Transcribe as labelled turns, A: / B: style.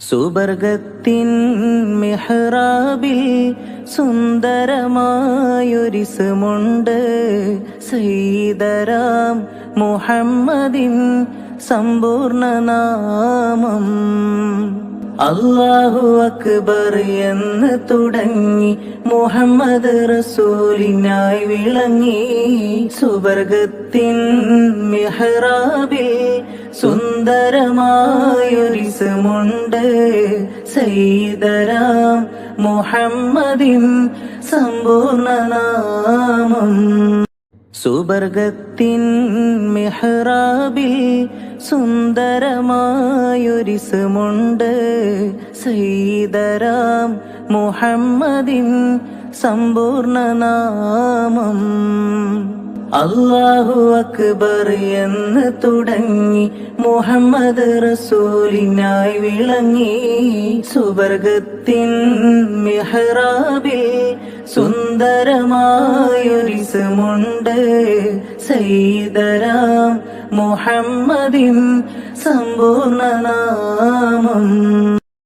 A: സുബർഗത്തിൻ മെഹ്റാബിൽ സുന്ദരമായൊരിസുമുണ്ട്. സൈദരാം മുഹമ്മദിൻ സമ്പൂർണ നാമം അള്ളാഹു അക്ബർ എന്ന് തുടങ്ങി മുഹമ്മദ് റസൂലിനായി വിളങ്ങി സുവർഗത്തിൻ മെഹ്റാബിൽ സുന്ദരമായൊരിസമുണ്ട്. സൈതരാം മുഹമ്മദിൻ സമ്പൂർണ നാമം സുബർഗത്തിൻ മെഹ്റാബിൽ സുന്ദരമായൊരിസുമുണ്ട്. സൈദരാം മുഹമ്മദിൻ സമ്പൂർണ നാമം അള്ളാഹു അക്ബർ എന്ന് തുടങ്ങി മുഹമ്മദ് റസൂലിനായി വിളങ്ങി. സുവർഗത്തിൻ മെഹ്റാബിൽ സുന്ദരമായൊരിസുമുണ്ട്. സൈതരാം മുഹമ്മദിൻ സമ്പൂർണ നാമം